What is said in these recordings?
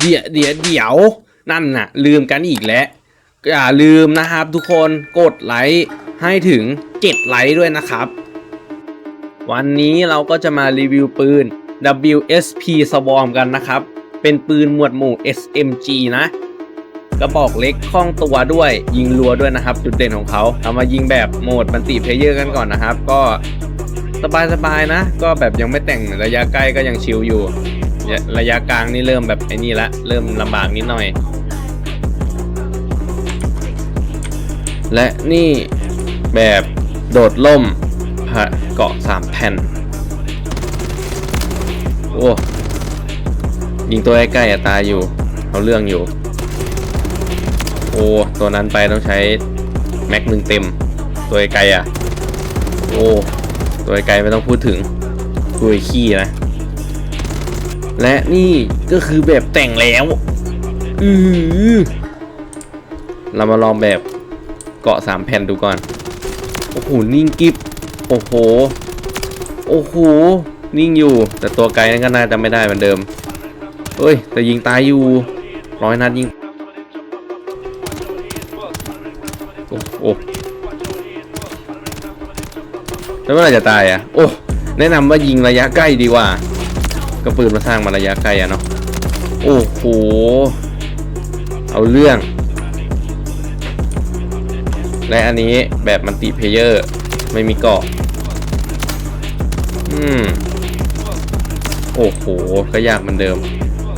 เดี๋ยวเดี๋ยวเดี๋ยวนั่นน่ะ ลืมกันอีกแล้วอย่าลืมนะครับทุกคนกดไลค์ให้ถึง7ไลค์ด้วยนะครับ วันนี้เราก็จะมารีวิวปืน WSP Swarm กันนะครับ เป็นปืนหมวดหมู่ SMG นะกระบอกเล็กคล่องตัวด้วยยิงรัวด้วยนะครับ จุดเด่นของเขาเอามายิงแบบโหมดมันติเพลเยอร์กันก่อนนะครับ ก็สบายๆนะ ก็แบบยังไม่แต่งระยะใกล้ก็ยังชิลอยู่ ระยะกลางนี่เริ่มแบบไอ้นี่ละเริ่มลำบากนิดหน่อย และนี่แบบโดดล่มพะเกาะสามแผ่น โอ้ยิงตัวใกล้ๆตายอยู่ เอาเรื่องอยู่ โอ้ ตัวนั้นไปต้องใช้ แม็กหนึ่งเต็ม ตัวไกลอะ โอ้ ตัวไกลไม่ต้องพูดถึงตัวขี้นะ และนี่ก็คือแบบแต่งแล้วอือเรามาลองแบบเกาะสามแผ่นดูก่อน โอ้โห นิ่งกิฟโอ้โห โอ้โห นิ่งอยู่ แต่ตัวไกลนั้นก็น่าจะไม่ได้เหมือนเดิมเฮ้ย แต่ยิงตายอยู่ ร้อยนัดยิง โอ้โหแล้วเมื่อไหร่จะตายอะ โอ้ แนะนำว่ายิงระยะใกล้ดีกว่า ก็ปืนมาสร้างมาระยะไกลอะเนาะโอ้โห เอาเรื่อง และอันนี้แบบมันติเพเยอร์ ไม่มีเกาะอืม โอ้โห ก็ยากเหมือนเดิม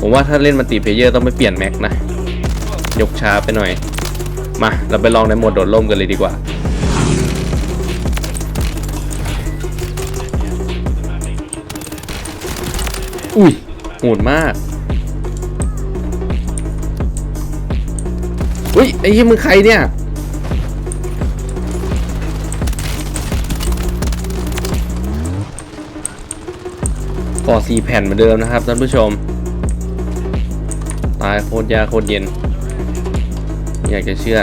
ผมว่าถ้าเล่นมันติเพเยอร์ต้องไม่เปลี่ยนแม็กนะ ยกช้าไปหน่อย มา เราไปลองในโหมดโดดร่มกันเลยดีกว่า โหดมากอุ้ยไอ้ยี่มึงใครเนี่ยก่อสีแผ่นเหมือนเดิมนะครับท่านผู้ชม ตายโคตรยากโคตรเย็น อยากจะเชื่อ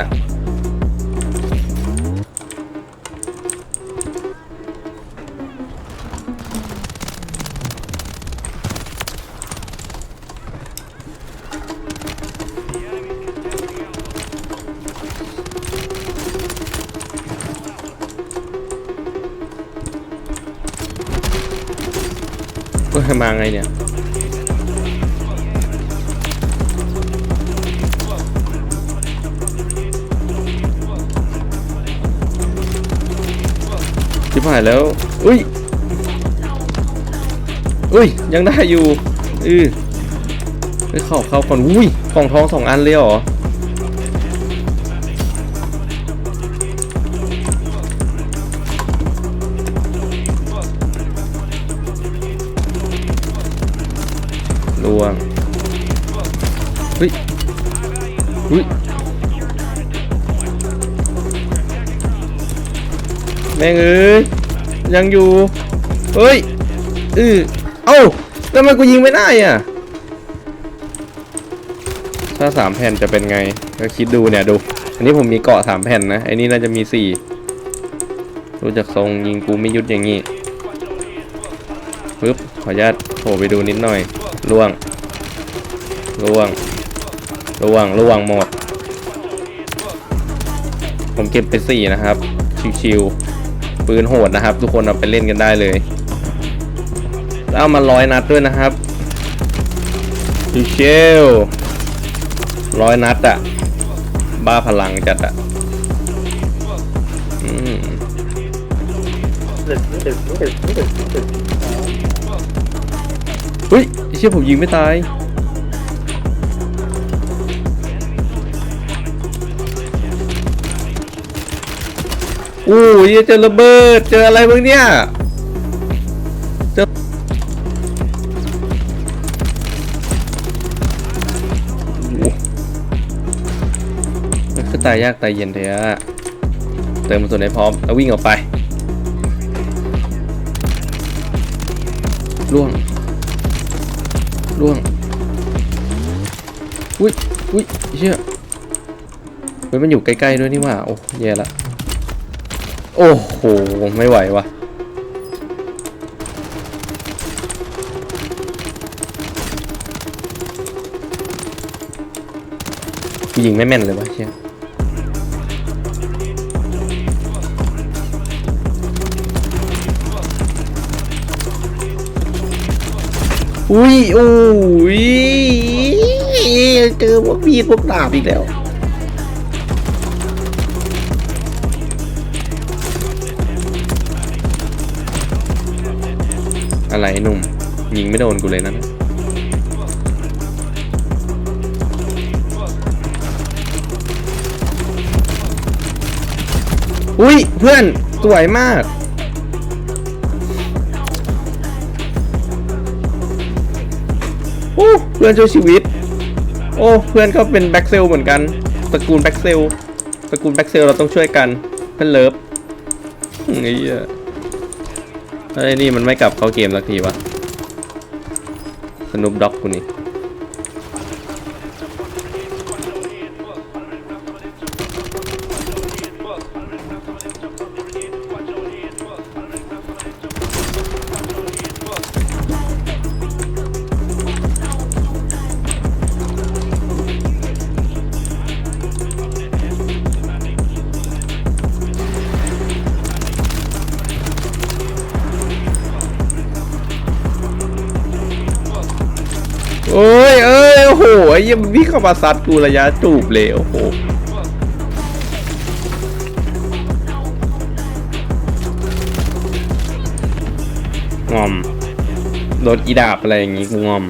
มาไงเนี่ยชิบหายแล้ว อุ้ย อุ้ย ยังได้อยู่ อือไปเข้าเข้าก่อน อุ้ยกล่องทองสองอันเลยเหรอ เฮ้ยแม่งเอ้ยยังอยู่ เฮ้ยอือเอ้าทำไมกูยิงไม่ได้อะ ถ้าสามแผ่นจะเป็นไง ก็คิดดูเนี่ยดู อันนี้ผมมีเกาะสามแผ่นนะ ไอ้นี่น่าจะมีสี่รู้จากทรงยิงกูไม่ยุดอย่างงี้ปึ๊บ ขออนุญาตโผล่ไปดูนิดหน่อยล่วงล่วง ล่วงล่วงหมด ผมเก็บไปสี่นะครับ ชิวๆปืนโหดนะครับ ทุกคนเอาไปเล่นกันได้เลยแล้วเอามาร้อยนัดด้วยนะครับชิวๆร้อยนัดอะบ้าพลังจัดอะอืมเฮ้ยเชี่ยผมยิงไม่ตาย อู้ยเจอระเบิด เจออะไรบ้างเนี่ยเจอโอ้มันคือตายยากตายเย็นเถอะเติมกระสุนให้พร้อม แล้ววิ่งออกไปล่วงล่วงอุ้ยอุ้ยเชี่ยเฮ้ยมันอยู่ใกล้ๆด้วยนี่ว่า โอ้แย่ละ โอ้โห ไม่ไหววะกูยิงไม่แม่นเลยวะเชี่ยอุ้ยโอ้ยเจอพวกมีดพวกดาบอีกแล้ว อะไรหนุ่ม ยิงไม่โดนกูเลยนะอุ้ยเพื่อน สวยมาก โอ้เพื่อนช่วยชีวิต โอ้เพื่อนก็เป็นแบ็กเซลเหมือนกันตระกูลแบ็กเซลตระกูลแบ็กเซลเราต้องช่วยกันเพื่อนเลิฟไอ้เหี้ย ไอ้ยนี่มันไม่กลับเข้าเกมสักทีวะสนุปด็อกกูนี่ โอ้ยเอ้ยโอ้โหไอ้เหี้ยังวิ่งเข้ามาซัดกูระยะจูบเลยโอ้โหงอมโดนอีดาบอะไรอย่างงี้กูงอม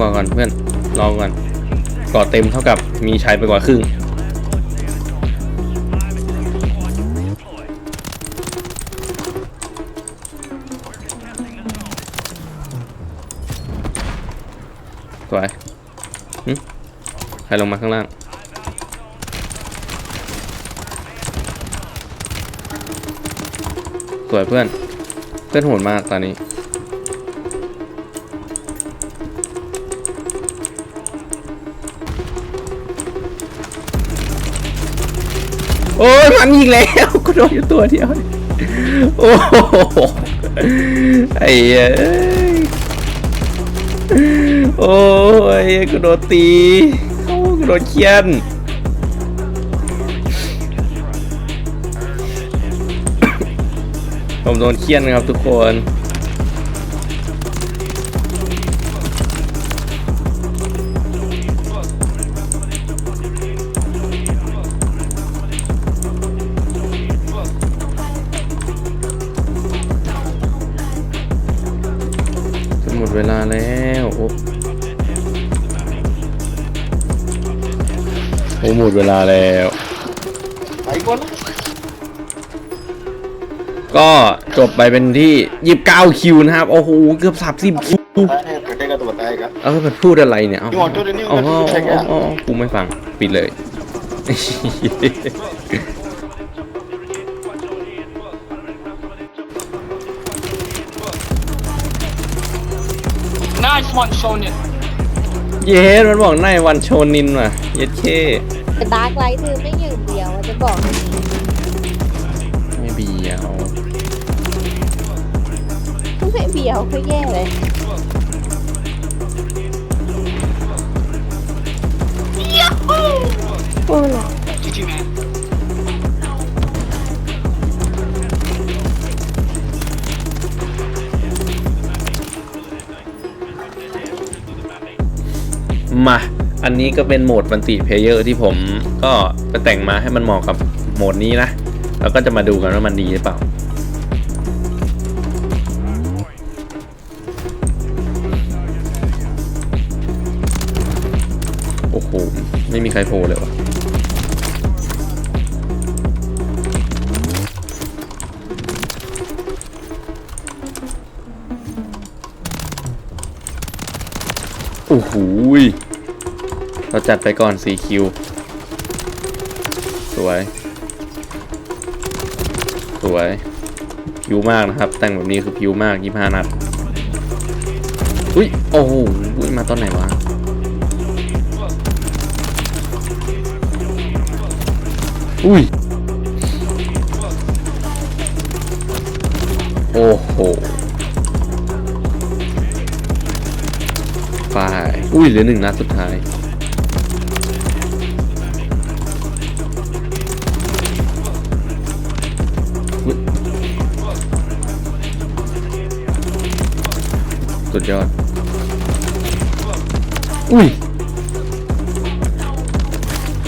ก่อนก่อนเพื่อนรอก่อนก่อเต็มเท่ากับมีชัยไปกว่าครึ่งสวยใครลงมาข้างล่าง สวยเพื่อน เพื่อนโหดมากตอนนี้ โอ้ยมันอีกแล้วกูโดนอยู่ตัวเดียว โอ้โหไอ้เอ้ยโอ้ยกูโดนตีโอ้กูโดนเคียนผมโดนเคียนครับทุกคน เวลาแล้ว ไปก่อนก็จบไปเป็นที่ยี่สิบเก้าคิวนะครับ โอ้โห เกือบสามสิบคิว ไปได้กับตัวตายกันเออมันพูดอะไรเนี่ย เอา You want to the new เอาเอา check เอา out เอาเอากูไม่ฟัง ปิดเลย Nice one, Sonya. เย้มันบอกนายวันโชนินว่ะ เย็ดเค แต่ดาร์กไลท์คือไม่อย่างเดียวอะจะบอกให้ไม่เบียวไม่เบียวก็แย่เลยโอ้ย GG, man. มา อันนี้ก็เป็นโหมดมันติเพลเยอร์ที่ผมก็ไปแต่งมาให้มันเหมาะกับโหมดนี้นะ แล้วก็จะมาดูกันว่ามันดีหรือเปล่าโอ้โหไม่มีใครโผล่เลยวะโอ้โห เราจัดไปก่อน 4 คิว สวย สวยพิวมากนะครับ แต่งแบบนี้คือพิวมากยี่ห้านัด อุ้ย โอ้โหมาตอนไหนวะ อุ้ย โอ้โหไปอุ้ยเหลือหนึ่งนัดสุดท้าย ยอด อุ้ย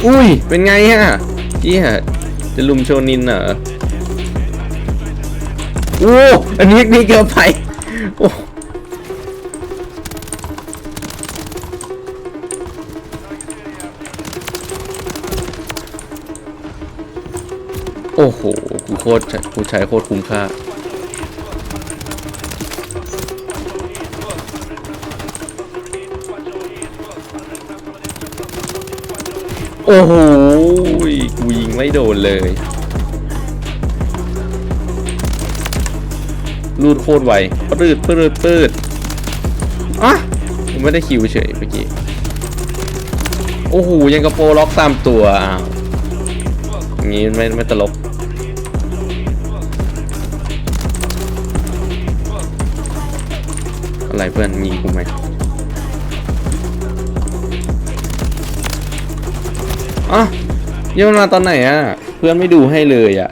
อุ้ย เป็นไงฮะเยี่ยจะลุมโชนินเหรอโอ้อันนี้นี่เกือบไปโอ้โอ้โห กูโคตรใช้กูใช้โคตรคุ้มค่า โอ้โหกูยิงไม่โดนเลยรูดโคตรไวปืดปืดปืดอะไม่ได้คิวเฉยเมื่อกี้ โอ้โห ยังกระโปรล็อกตามตัวอ้าวอย่างงี้ไม่ไม่ตลกอะไรเพื่อนยิงกูไหม อะเยี่ยมนมาตอนไหนอะ เพื่อนไม่ดูให้เลยอะ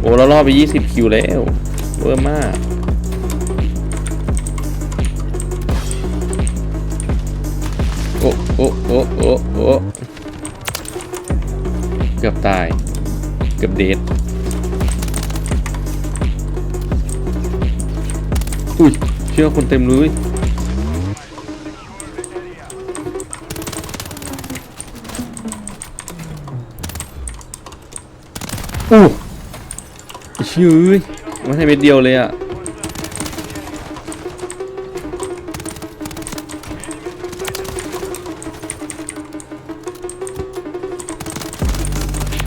โอ้เรารอไป 20 คิวแล้ว เวอร์มากโอ้โอ้โอ้โอ้โอ้เกือบตาย เกือบเดทอุ้ยเชื่อคนเต็มเลย ชื่อมันให้เม็ดเดียวเลยอะ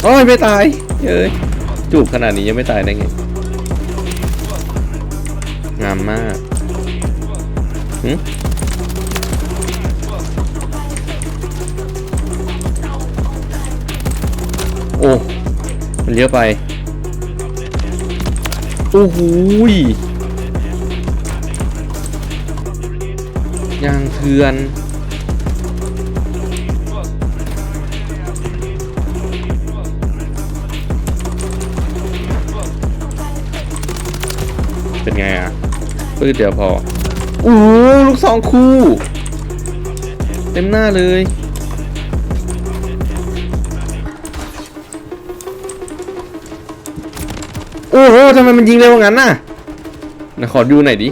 โอ้ยไม่ตายเอ้ยจูบขนาดนี้ยังไม่ตายได้ไง งามมากหึโอ้ มันเยอะไป โอ้โหยางเถื่อนเป็นไงอะปืดเดียวพอโอ้ลูกสองคู่ เต็มหน้าเลย ทำไมมันยิงเร็วงั้นน่ะนะขอดูหน่อยดิ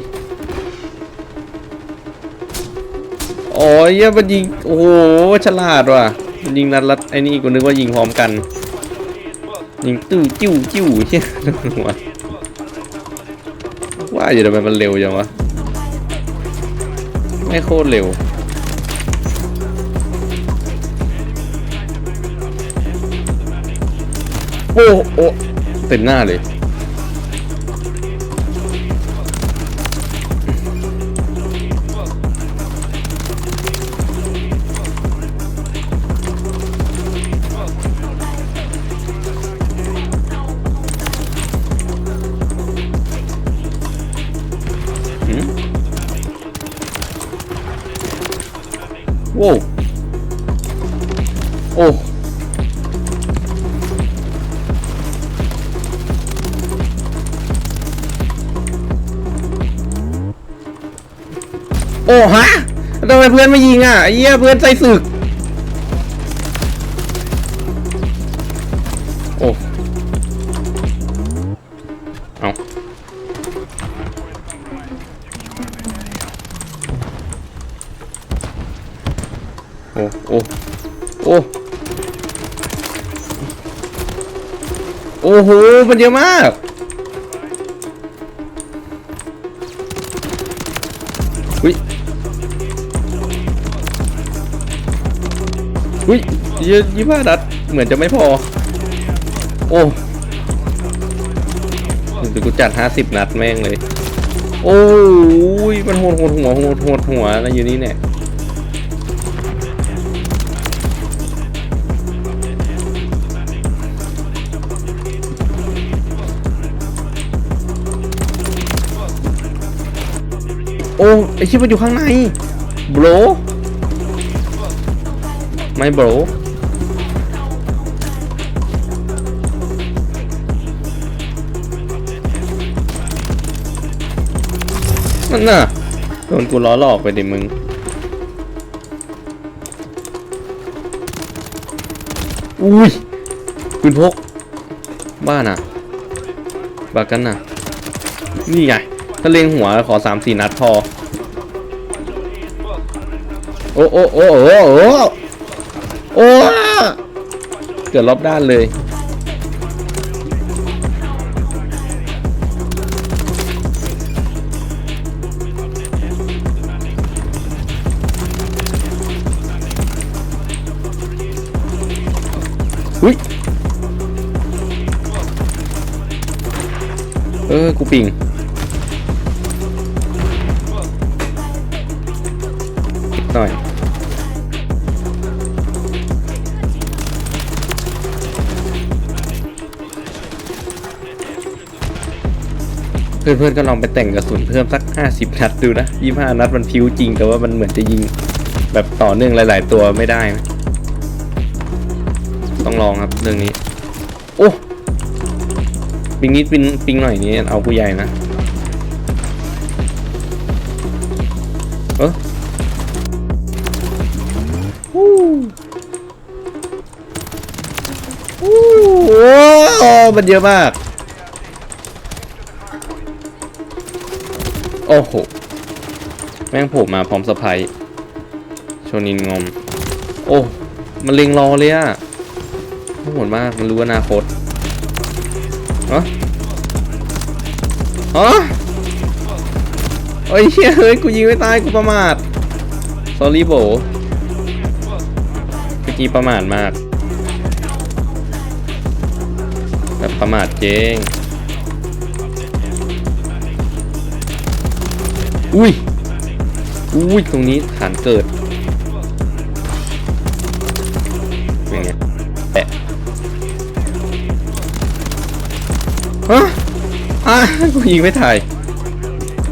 อ๋อเหี้ยมันยิง โอ้โห ฉลาดว่ะมันยิงนัดละไอ้นี่กูนึกว่ายิงพร้อมกัน ยิงตู้จิ้วจิ้วเชี่ยหัวว่าอยู่ทำไมมันเร็วจังวะ ไม่โคตรเร็ว โอ้โอ้เต็มหน้าเลย อนไม่ยิงอะไอ้เหี้ยเพื่อนใส่ศึก โอ้เอาโอ้โอ้โอ้โอ้โหมันเยอะมาก ยี่ยี่ห้านัดเหมือนจะไม่พอ โอ้ถึงกูจัดห้าสิบนัดแม่งเลย โอ้ยมันโหดโหดหัวโหดโหดหัวอะไรอยู่นี่เนี่ยโอ้ไอชิบมันอยู่ข้างในโบรไม่โบร นั่นน่ะโดนกูล้อหลอกไปดิมึงอุ้ยปืนพก บ้าน่ะบากันน่ะ นี่ไง ถ้าเล็งหัวขอสามสี่นัดพอ โอ้โอ้โอ้โอ้โอ้โอ้เกิดรอบด้านเลย กูปิงหน่อยเพื่อนๆก็ลองไปแต่งกระสุนเพิ่มสัก 50 นัดดูนะ25นัดมันพิ้วจริง แต่ว่ามันเหมือนจะยิงแบบต่อเนื่องหลาย ๆ ตัวไม่ได้นะต้องลองครับเรื่องนี้ โอ้ ปิงนิดปิงปิงหน่อยนี้เอาผู้ใหญ่นะเออฮู้ฮู้โอ้มันเยอะมาก โอ้โห แม่งโผล่มาพร้อมสะพายโชนินงอมโอ้ มันเล็งรอเลยอะโหดมาก มันรู้อนาคต เอ๋ออ๋อโอ้ยเฮ้ยเฮ้ยกูยิงไม่ตายกูประมาท sorry โบเมื่อกี้ประมาทมากแบบประมาทเจงอุ้ยอุ้ยตรงนี้ฐานเกิด กูยิงไม่ถ่าย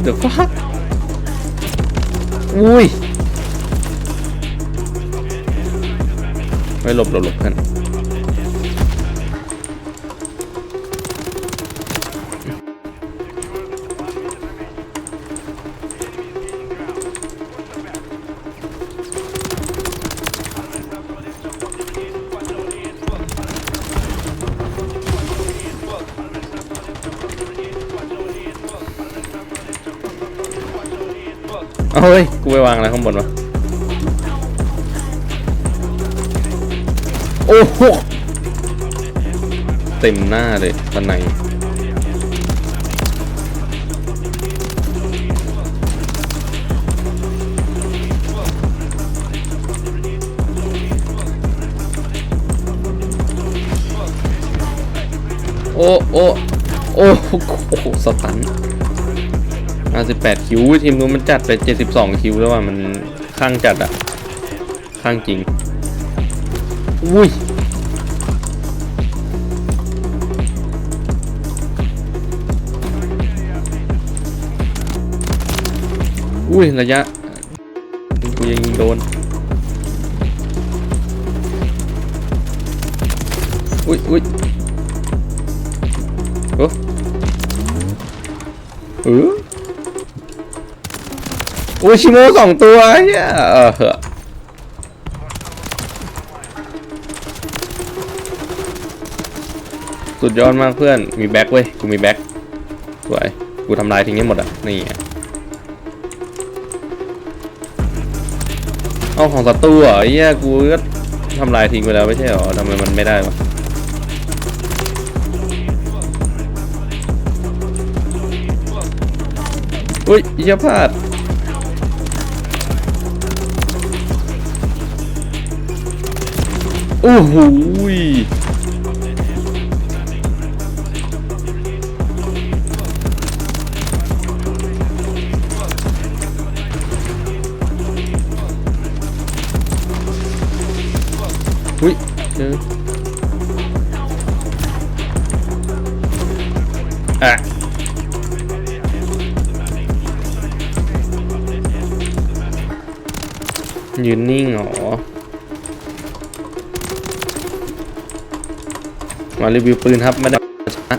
เดี๋ยวฟักอุ้ยไม่หลบหลบหลบกัน เฮ้ย กูไปวางอะไรข้างบนวะ โอ้โห เต็มหน้าเลยตอนไหนโอ้ โอ้ โอ้โอ้โหสตัน 58คิวทีมนู้นมันจัดไป 72 คิวแล้วว่ามันข้างจัดอะข้างจริง อุ้ยอุ้ย ระยะกูยังยิงโดน อุ้ยอุ้ยโอ้เออ อุชิโมสองตัวเฮียเออเหอะสุดยอดมากเพื่อน มีแบ็คเว้ย กูมีแบ็คสวย กูทำลายทิ้งให้หมดอะ นี่เอาของศัตรูเหรอไอ้เหี้ยกูก็ทำลายทิ้งไปแล้วไม่ใช่เหรอทำไมมันไม่ได้วะอุ้ยเหี้ยพลาด โอ้โหยอุ้ยเจออะยืนนิ่งเหรอ มารีวิวปืนครับไม่ได้ชนะ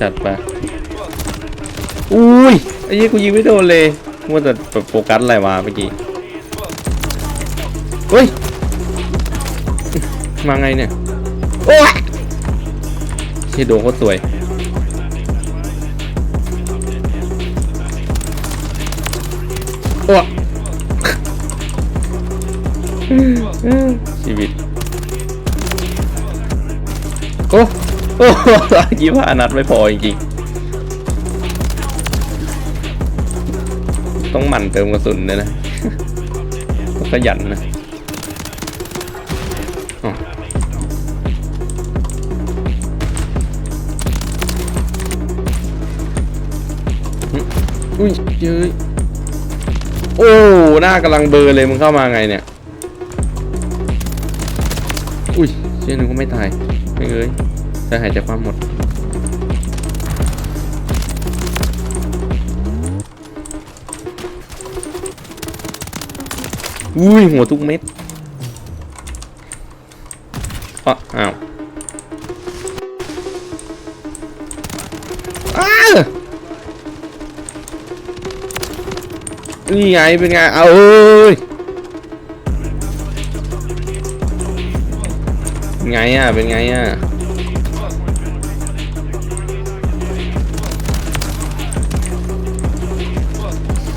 จัดไปอุ้ยไอ้ยี่กูยิงไม่โดนเลยมัวแต่แบบโฟกัสอะไรวะเมื่อกี้เฮ้ยมาไงเนี่ยโอ้ยเชี่ยโดนโคตรสวยโอ้ ชีวิต โอ้โอ้ยี่ห้านัดไม่พอจริงๆต้องหมั่นเติมกระสุนเลยนะต้องขยันนะอุ้ยเย้ยโอ้ หน้ากำลังเบลอเลยมึงเข้ามาไงเนี่ย ชื่อนึงก็ไม่ตายไม่เอ้ยจะหายใจความหมดอุ้ยหัวทุกเม็ดอะอ้าวอ้านี่ไงเป็นไงเอาเอ้ย ไงอะ เป็นไงอะ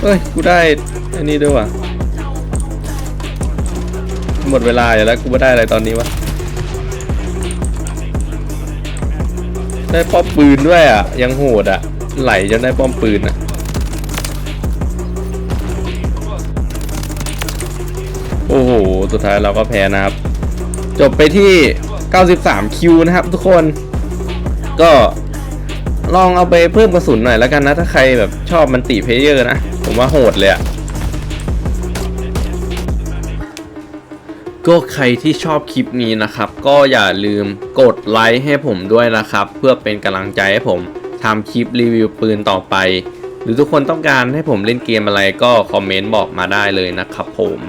เฮ้ย กูได้ อันนี้ด้วยว่ะ หมดเวลาอยู่แล้ว กูไม่ได้อะไรตอนนี้วะ ได้ป้อมปืนด้วยอะ ยังโหดอะ ไหลจนได้ป้อมปืนอะโอ้โห สุดท้ายเราก็แพ้นะครับ จบไปที่ 93 คิวนะครับทุกคน ก็ลองเอาไปเพิ่มกระสุนหน่อยแล้วกันนะ ถ้าใครแบบชอบมันติเพลเยอร์นะ ผมว่าโหดเลยอะก็ใครที่ชอบคลิปนี้นะครับ ก็อย่าลืมกดไลค์ให้ผมด้วยนะครับ เพื่อเป็นกำลังใจให้ผมทำคลิปรีวิวปืนต่อไป หรือทุกคนต้องการให้ผมเล่นเกมอะไรก็คอมเมนต์บอกมาได้เลยนะครับผม